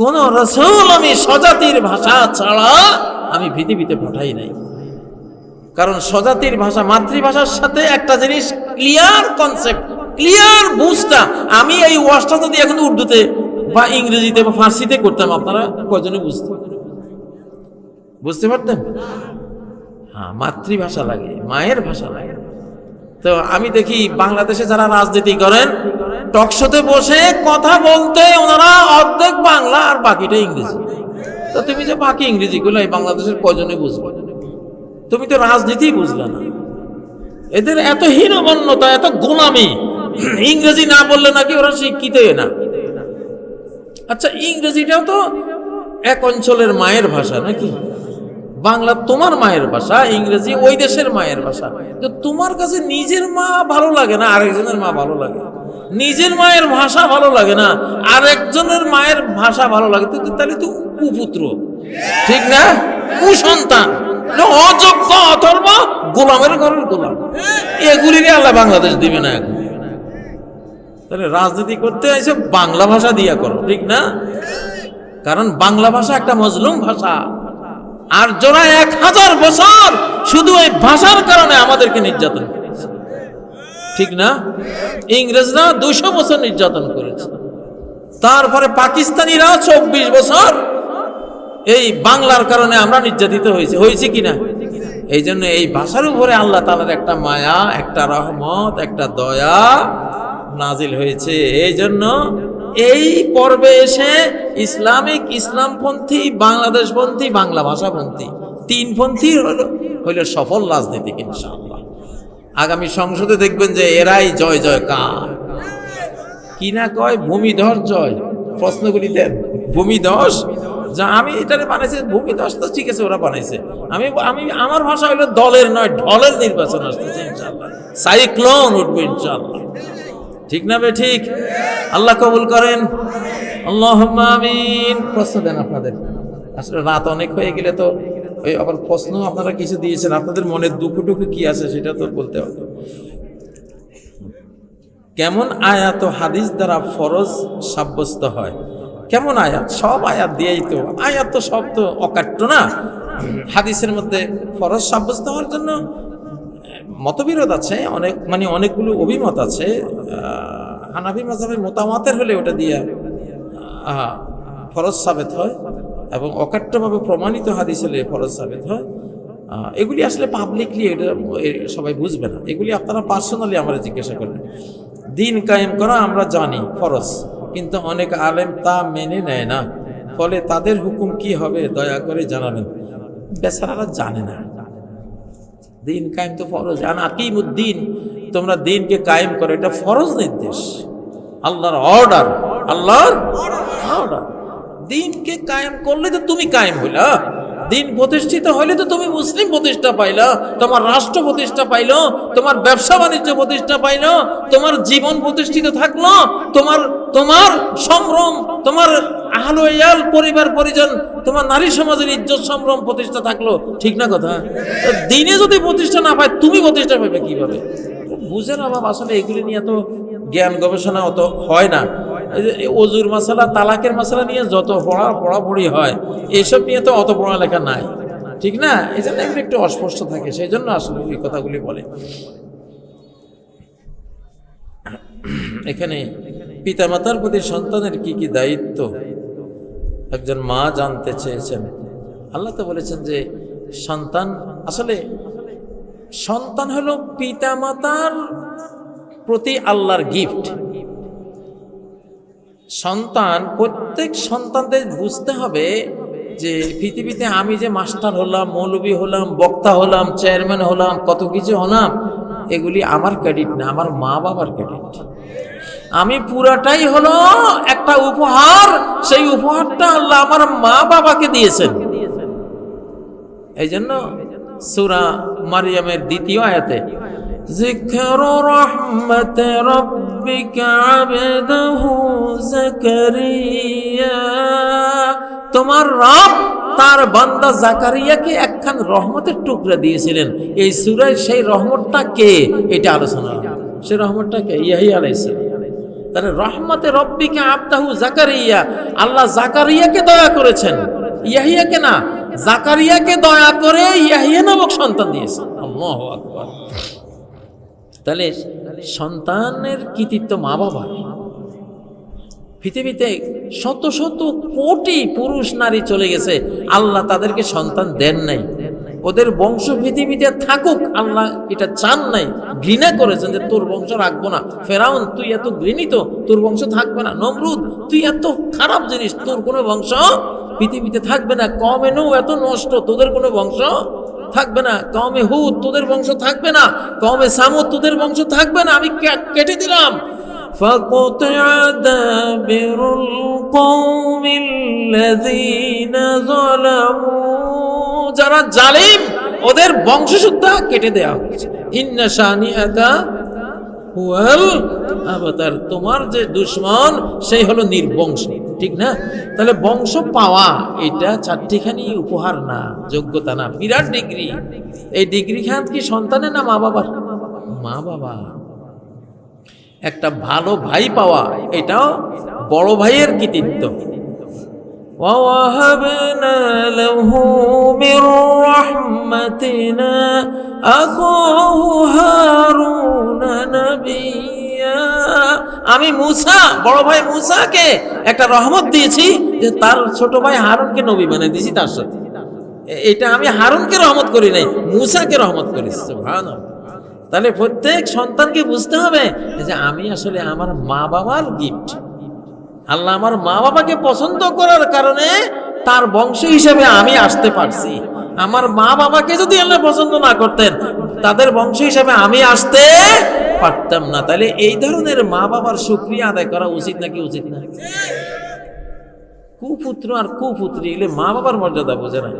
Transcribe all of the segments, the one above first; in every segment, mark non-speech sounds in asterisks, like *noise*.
কোন রসুল আমি স্বজাতির ভাষা ছাড়া আমি পৃথিবীতে পাঠাই নাই। কারণ স্বজাতির ভাষা, মাতৃভাষার সাথে একটা জিনিস ক্লিয়ার কনসেপ্ট ক্লিয়ার বুঝটা আমি এই ওয়ার্ডটা যদি এখন উর্দুতে বা ইংরেজিতে বা ফার্সিতে করতাম, আপনারা কজনে বুঝতেন? বুঝতে পারতেন? হ্যাঁ মাতৃভাষা লাগে, মায়ের ভাষা লাগে। তো আমি দেখি বাংলাদেশে যারা রাজনীতি করেন টকশোতে বসে কথা বলতে ওনারা অর্ধেক বাংলা আর বাকিটা ইংরেজি। তো তুমি যে বাকি ইংরেজিগুলো এই বাংলাদেশের কজনে বুঝবে। তুমি তো রাজনীতি বুঝলে না। এদের এত হীনমন্যতা, এত গোলামি, ইংরেজি না বললে নাকি ওরা শিক্ষিত না। আচ্ছা ইংরেজিটাও তো এক অঞ্চলের মায়ের ভাষা নাকি? বাংলা তোমার মায়ের ভাষা, ইংরেজি ওই দেশের মায়ের ভাষা। তো তোমার কাছে নিজের মা ভালো লাগে না, আরেকজনের মা ভালো লাগে? নিজের মায়ের ভাষা ভালো লাগে না, আরেকজনের মায়ের ভাষা ভালো লাগে? তো তাহলে তো কুপুত্র। ঠিক না? কুসন্তান। অযোগ্য, অথর্ব, গোলামের ঘরের গোলাম। এগুলিরই আল্লাহ বাংলাদেশ দিবে না এখন। তাহলে রাজনীতি করতে এসে বাংলা ভাষা দিয়া করো, ঠিক না? কারণ বাংলা ভাষা একটা মজলুম ভাষা। আর যারা এক হাজার বছর শুধু এই ভাষার কারণে আমাদেরকে নির্যাতন করেছে। ঠিক না? ইংরেজরা দুশো বছর নির্যাতন করেছে। তারপরে পাকিস্তানিরা চব্বিশ বছর এই বাংলার কারণে আমরা নির্যাতিত হয়েছে। হয়েছে কিনা এই জন্য এই ভাষার উপরে আল্লাহ তালার একটা মায়া, একটা রহমত, একটা দয়া নাজিল হয়েছে। এই জন্য এই পর্বে এসে ইসলামিক, ইসলামপন্থী, বাংলাদেশপন্থী, বাংলা ভাষাপন্থী তিনপন্থী হলো, হইল সফল রাজনীতিক ইনশাআল্লাহ। আগামী সংসদে দেখবেন যে এরাই জয় জয় কার। কি না কয়, ভূমিধস জয়। প্রশ্নগুলি দেন, ভূমিধস? যা আমি এটারে বানাইছি, ভূমিধস তো ঠিক আছে, ওরা বানাইছে। আমি আমি, আমার ভাষা হলো দলের নয়, ঢলের নির্বাচন আসতেছে ইনশাআল্লাহ। সাইক্লোন উঠবে ইনশাআল্লাহ। ঠিক না বে ঠিক? আল্লাহ কবুল করেন। আল্লাহ দেন আপনাদের। আসলে রাত অনেক হয়ে গেলে তো ওই আবার প্রশ্ন আপনারা কিছু দিয়েছেন। আপনাদের মনের দুঃখটুকু কি আছে সেটা তো বলতে হবে। কেমন আয়াত হাদিস দ্বারা ফরজ সাব্যস্ত হয়? কেমন আয়াত? সব আয়াত দিয়েই তো। আয়াত তো সব তো অকাট্য না? হাদিসের মধ্যে ফরজ সাব্যস্ত হওয়ার জন্য মতবিরোধ আছে, অনেক মানে অনেকগুলো অভিমত আছে হানাফি মাঝাবের মতামতের হলে ওটা দিয়ে ফরজ সাবেত হয় এবং অকাট্যভাবে প্রমাণিত হাদিস হলে ফরজ সাবেত হয়। এগুলি আসলে পাবলিকলি এটা সবাই বুঝবে না। এগুলি আপনারা পার্সোনালি আমরা জিজ্ঞাসা করবেন। দিন কায়েম করা আমরা জানি ফরজ, কিন্তু অনেক আলেম তা মেনে নেয় না। ফলে তাদের হুকুম কি হবে দয়া করে জানাবেন। বেচারারা জানে না। দিন কায়েম তো ফরজ। আন আকিমুদ্দিন, তোমরা দিনকে কায়েম করো, এটা ফরজ নির্দেশ। আল্লাহর অর্ডার আল্লাহর অর্ডার দিনকে কায়েম করলে তো তুমি কায়েম হইলা। দিন প্রতিষ্ঠিত হলে তো তুমি মুসলিম প্রতিষ্ঠা পাইলা, তোমার রাষ্ট্র প্রতিষ্ঠা পাইলো, তোমার ব্যবসা বাণিজ্য প্রতিষ্ঠা পাইলো, তোমার জীবন প্রতিষ্ঠিত থাকল, তোমার তোমার সম্ভ্রম, তোমার আহলো ইয়াল পরিবার পরিজন, তোমার নারী সমাজের ইজ্জত সম্ভ্রম প্রতিষ্ঠা থাকল, ঠিক না কথা? দিনে যদি প্রতিষ্ঠা না পায়, তুমি প্রতিষ্ঠা পাবে কীভাবে? বুঝে না বাবা আসলে এগুলি নিয়ে তো জ্ঞান গবেষণা অত হয় না। অজুর মশালা, তালাকের মশালা নিয়ে যত পড়া পড়াপড়ি হয়, এইসব নিয়ে তো অত পড়ালেখা নাই। ঠিক না? এই জন্য এগুলো একটু অস্পষ্ট থাকে সেই জন্য আসলে ওই কথাগুলি বলে। এখানে পিতামাতার প্রতি সন্তানের কি কি দায়িত্ব? একজন মা জানতে চেয়েছেন। আল্লাহ তো বলেছেন যে সন্তান, আসলে সন্তান হলো পিতামাতার প্রতি আল্লাহর গিফট সন্তান, প্রত্যেক সন্তানদের বুঝতে হবে যে পৃথিবীতে আমি যে মাস্টার হলাম, মৌলবী হলাম, বক্তা হলাম, চেয়ারম্যান হলাম, কত কিছু হলাম, এগুলি আমার ক্রেডিট না, আমার মা বাবার ক্রেডিট। আমি পুরাটাই হলো একটা উপহার, সেই উপহারটা আল্লাহ আমার মা বাবাকে দিয়েছেন। এই জন্য সুরা মারিয়ামের দ্বিতীয় আয়াতে ذكر رحمة ربك عبده زكريا তোমার রব তার বান্দা জাকারিয়াকে একখান রহমতের টুকরা দিয়েছিলেন এই সুরায় সেই রহমতটা কে এটা আলোচনা হবে। সেই রহমতটা কে ইয়াহি আলাইসালাম তাহলে রহমতে রব্বিকে আবদাহু জাকারিয়া আল্লাহ জাকারিয়াকে দয়া করেছেন ইয়াহিয়াকে না জাকারিয়াকে দয়া করে ইয়াহিয়া নামক সন্তান দিয়েছেন আল্লাহু আকবার তাহলে সন্তানের কৃতিত্ব মা বাবার। পৃথিবীতে শত শত কোটি পুরুষ নারী চলে গেছে, আল্লাহ তাদেরকে সন্তান দেন নাই। ওদের বংশ পৃথিবীতে থাকুক, আল্লাহ এটা চান নাই। ঘৃণা করেছেন যে, তোর বংশ রাখব না। ফেরাউন, তুই এত ঘৃণিত, তোর বংশ থাকবে না। নমরুদ, তুই এত খারাপ জিনিস, তোর কোনো বংশ পৃথিবীতে থাকবে না। কমেনও এত নষ্ট, তোদের কোনো বংশ থাকবে না কমে হুদ তোদের বংশ থাকবে না কমে সামুদ তোদের বংশ থাকবে না আমি কে- কেটে দিলাম فقطع دابر القوم الذين ظلموا যারা জালিম ওদের বংশশুদ্ধা কেটে দেওয়া হয়েছে ইন্না শানিআকা হুয়াল আবাতার তোমার যে দুশ্মন সেই হলো নির্বংশ ঠিক না তাহলে বংশ পাওয়া এটা চারটিখানি উপহার না যোগ্যতা না বিরাট ডিগ্রি এই ডিগ্রি খান কি সন্তানের না মা বাবার মা বাবা একটা ভালো ভাই পাওয়া এটাও বড় ভাইয়ের কৃতিত্ব ووهبنا له من رحمتنا أخاه هارون আমি মুসা, বড় ভাই মুসাকে একটা রহমত দিয়েছি যে তার ছোট ভাই হারুনকে নবী বানিয়ে দিয়েছি তার সাথে। এটা আমি হারুনকে রহমত করি নাই, মুসাকে রহমত করেছি সুবহানাল্লাহ। তাহলে প্রত্যেক সন্তানকে বুঝতে হবে যে আমি আসলে আমার মা বাবার গিফট আল্লাহ আমার মা বাবাকে পছন্দ করার কারণে তার বংশ হিসেবে আমি আসতে পারছি। আমার মা বাবাকে যদি আল্লাহ পছন্দ না করতেন, তাদের বংশ হিসেবে আমি আসতে পারতাম না। তাহলে এই ধরনের মা বাবার সুক্রিয়া আদায় করা উচিত নাকি উচিত না? কুপুত্র আর কুপুত্রী এগুলো মা বাবার মর্যাদা বোঝে না।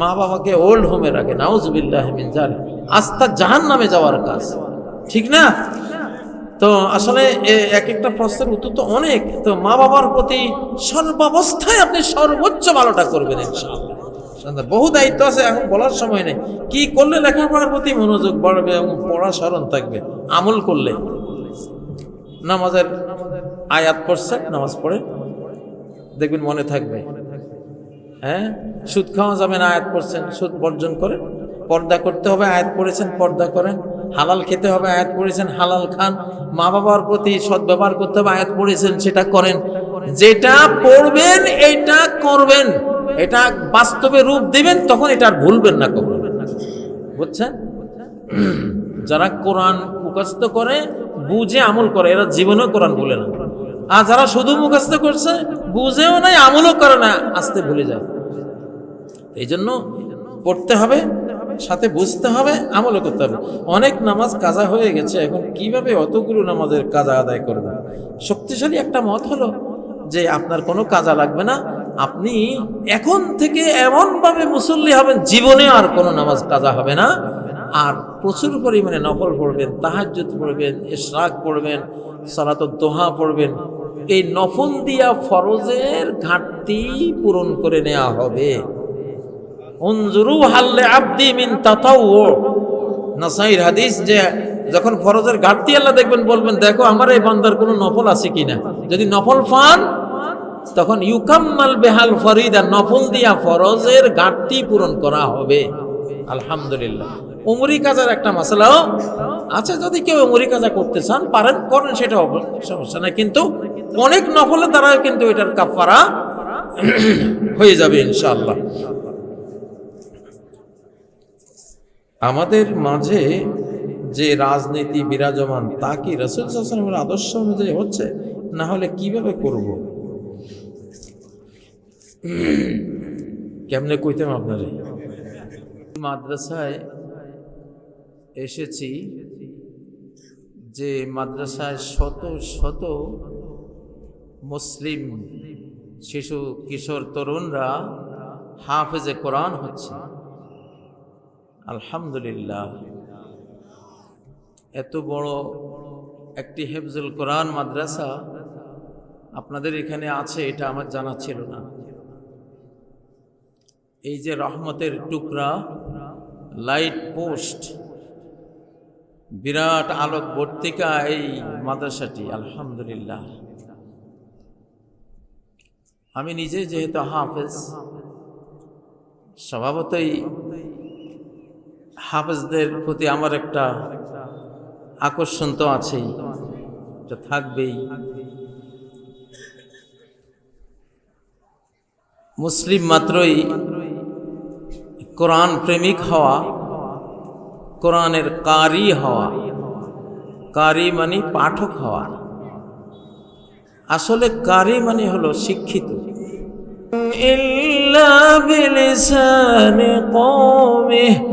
মা বাবাকে ওল্ড হোমে রাখে। নাউজবিল্লাহ জালিম আস্থা জাহান নামে যাওয়ার কাজ। ঠিক না? তো আসলে এক একটা প্রশ্নের উত্তর তো অনেক। তো মা বাবার প্রতি সর্বাবস্থায় আপনি সর্বোচ্চ ভালোটা করবেন ইনশাআল্লাহ। সন্তান, বহু দায়িত্ব আছে এখন বলার সময় নেই। কি করলে লেখাপড়ার প্রতি মনোযোগ বাড়বে এবং পড়া স্মরণ থাকবে? আমল করলে। নামাজের আয়াত পড়ছে নামাজ পড়ে। দেখবেন মনে থাকবে। হ্যাঁ? সুদ খাওয়া যাবে না আয়াত পড়ছেন সুদ বর্জন করে। পর্দা করতে হবে আয়াত পড়েছেন পর্দা করেন। হালাল খেতে হবে আয়াত পড়েছেন হালাল খান। মা বাবার প্রতি সদ্ব্যবহার করতে হবে আয়াত পড়েছেন সেটা করেন। যেটা পড়বেন এটা করবেন। এটা বাস্তবে রূপ দেবেন, তখন এটা আর ভুলবেন না কখনো। বুঝছেন? যারা কোরআন মুখস্থ করে, বুঝে আমল করে, এরা জীবনেও কোরআন ভুলে না। আর যারা শুধু মুখস্থ করছে, বুঝেও নাই, আমলও করে না, আস্তে ভুলে যায়। এই জন্য পড়তে হবে, সাথে বুঝতে হবে, আমলও করতে হবে। অনেক নামাজ কাজা হয়ে গেছে, এখন কীভাবে অতগুলো নামাজের কাজা আদায় করবে? শক্তিশালী একটা মত হলো যে আপনার কোনো কাজা লাগবে না আপনি এখন থেকে এমনভাবে মুসল্লি হবেন, জীবনে আর কোনো নামাজ কাজা হবে না। আর প্রচুর পরিমাণে নকল পড়বেন, তাহাজ্জুদ পড়বেন, ইশরাক পড়বেন সালাত দোহা পড়বেন। এই নফল দিয়া ফরজের ঘাটতি পূরণ করে নেওয়া হবে। উনজুরু হাল্লে আব্দি মিন তাতাও নাসাইর হাদিস যে যখন ফরজের ঘাটতি আল্লাহ দেখবেন, বলবেন, দেখো, আমার এই বান্দার কোনো নফল আছে কিনা? যদি নফল পান তখন ইউকাম্মাল বেহাল ফরিদা নফল দিয়া ফরজের ঘাটতি পূরণ করা হবে। আলহামদুলিল্লাহ। উমরি কাজার একটা মশলাও আছে, যদি কেউ উমরি কাজা করতে চান, পারেন, করেন, সেটা সমস্যা নাই, কিন্তু অনেক নফলের দ্বারা কিন্তু এটার কাফারা *clears throat* হয়ে যাবে, ইনশাআল্লাহ। আমাদের মাঝে যে রাজনীতি বিরাজমান, তা কি রসুল সাল্লামের আদর্শ অনুযায়ী হচ্ছে? না হলে কীভাবে করব? কেমনে কইতাম আপনারে? মাদ্রাসায় এসেছি যে মাদ্রাসায় শত শত মুসলিম শিশু, কিশোর, তরুণরা হাফেজে কোরআন হচ্ছে। আলহামদুলিল্লাহ। এত বড় একটি হেফজুল কোরআন মাদ্রাসা আপনাদের এখানে আছে, এটা আমার জানা ছিল না। এই যে রহমতের টুকরা লাইট পোস্ট বিরাট আলোক বর্তিকা এই মাদ্রাসাটি, আলহামদুলিল্লাহ। আমি নিজে যেহেতু হাফেজ, স্বভাবতই হাফেজদের প্রতি আমার একটা আকর্ষণ তো আছেই এটা থাকবেই। মুসলিম মাত্রই কোরআন প্রেমিক হওয়া, কোরআনের কারি হওয়া, কারি মানে পাঠক হওয়া। আসলে কারি মানে হলো শিক্ষিত। ইল্লা বিলিসানি কওমিহি